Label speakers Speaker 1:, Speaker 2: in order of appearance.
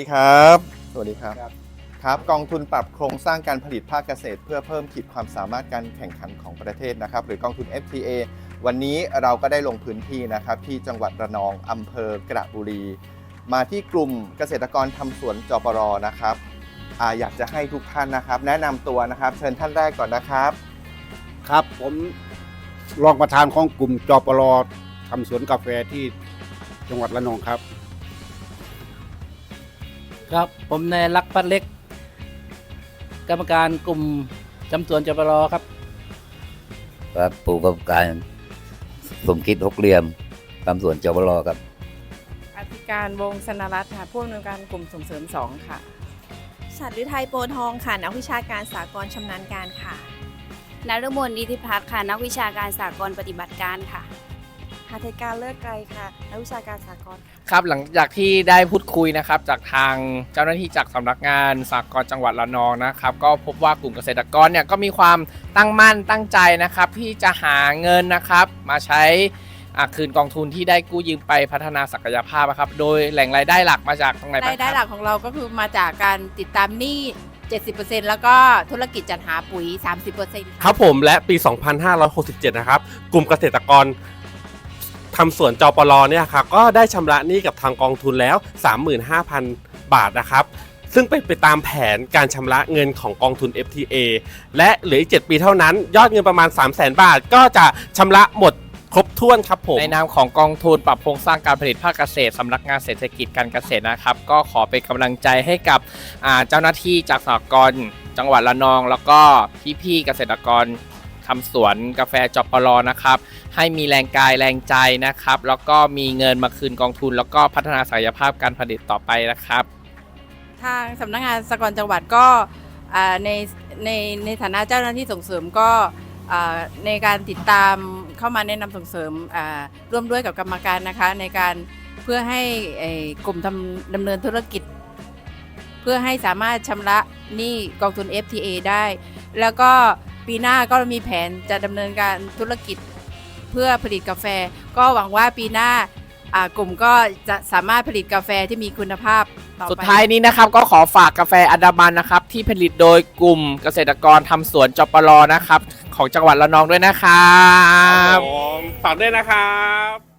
Speaker 1: ดีครับ สวัสดีครับ
Speaker 2: ครับ
Speaker 1: ครับ กองทุนปรับโครงสร้างการผลิตภาคเกษตร เพื่อเพิ่มขีดความสามารถการแข่งขันของประเทศนะครับ หรือกองทุน FTA วันนี้เราก็ได้ลงพื้นที่นะครับ ที่จังหวัดระนองอำเภอกระบุรี มาที่กลุ่มเกษตรกรทำสวนจปรนะครับอาอยากจะให้ทุกท่านนะครับ แนะนำตัวนะครับ เชิญท่านแรกก่อนนะครับ
Speaker 2: ครับผมรองประธานของกลุ่มจปรทำสวนกาแฟที่จังหวัดระนองครับ
Speaker 3: ครับ ผมนายลักษณ์ปัดเล็ก กรรมการกลุ่มจำสวนจปรครับ
Speaker 4: ครับผู้ประกอบการสมคิดหกเหลี่ยมตามสวนจบลครับ
Speaker 5: อธิการวงศ์สนรัตน์ค่ะผู้อำนวยการกลุ่มส่งเสริม2ค่ะ
Speaker 6: ฉัตรฤทัยโปทองค่ะนักวิชาการสากลชำนาญการค่ะ
Speaker 7: นฤมลนิติพัฒน์ค่ะ นักวิชาการสากลปฏิบัติการค่ะ
Speaker 6: หาเทการเลิกไกลค่ะนักวิชาการสากล
Speaker 8: ครับหลังจากที่ได้พูดคุยนะครับจากทางเจ้าหน้าที่จากสำนักงานสากลจังหวัดระนองนะครับ ก็พบว่ากลุ่มเกษตรกรเนี่ยก็มีความตั้งมั่นตั้งใจนะครับ ที่จะหาเงินนะครับ มาใช้อ่าคืนกองทุนที่ได้กู้ยืมไปพัฒนาศักยภาพนะครับ โดยแหล่งรายได้หลักมาจากตรงไหนบ้าง
Speaker 5: รายได้
Speaker 8: ค
Speaker 5: หลั
Speaker 8: รับ
Speaker 5: กของเราก็คือมาจากการติดตามหนี้70%แล้วก็ธุรกิจจัดหาปุ๋ย 30%
Speaker 9: ครับผมและปี 2567 นะครับ กลุ่มเกษตรกร ทำสวนจปรเนี่ยครับก็ได้ชำระหนี้กับทางกองทุนแล้ว 35,000 บาทนะครับ ซึ่งเป็นไปตามแผนการชำระเงินของกองทุน FTA และเหลืออีก 7 ปีเท่านั้น ยอดเงินประมาณ 300,000 บาท ก็จะชำระหมดครบถ้วนครับผม
Speaker 8: ในนามของกองทุนปรับโครงสร้างการผลิตภาคเกษตรสำนักงานเศรษฐกิจการเกษตรนะครับ ก็ขอเป็นกำลังใจให้กับเจ้าหน้าที่จากสหกรณ์จังหวัดระนอง แล้วก็พี่ๆเกษตรกร ทำสวนกาแฟจปรนะครับ ให้มีแรงกายแรงใจนะครับ แล้วก็มีเงินมาคืนกองทุน แล้วก็พัฒนาศักยภาพการผลิตต่อไปนะครับ
Speaker 5: ทางสำนักงานสกลจังหวัดก็ในในในฐานะเจ้าหน้าที่ส่งเสริมก็ในการติดตามเข้ามาแนะนำส่งเสริมร่วมด้วยกับกรรมการนะคะ ในการเพื่อให้กลุ่มทำดำเนินธุรกิจ เพื่อให้สามารถชำระหนี้กองทุน FTA ได้ แล้วก็ ปีหน้าก็มีแผนจะดำเนินการธุรกิจเพื่อผลิตกาแฟ ก็หวังว่าปีหน้าอ่ากลุ่มก็จะสามารถผลิตกาแฟที่มีคุณภาพต่อไป
Speaker 8: สุดท้ายนี้นะครับก็ขอฝากกาแฟอันดามันนะครับ ที่ผลิตโดยกลุ่มเกษตรกรทำสวนจปรนะครับ ของจังหวัดระนองด้วยนะครับ
Speaker 9: ผมฝากด้วยนะครับ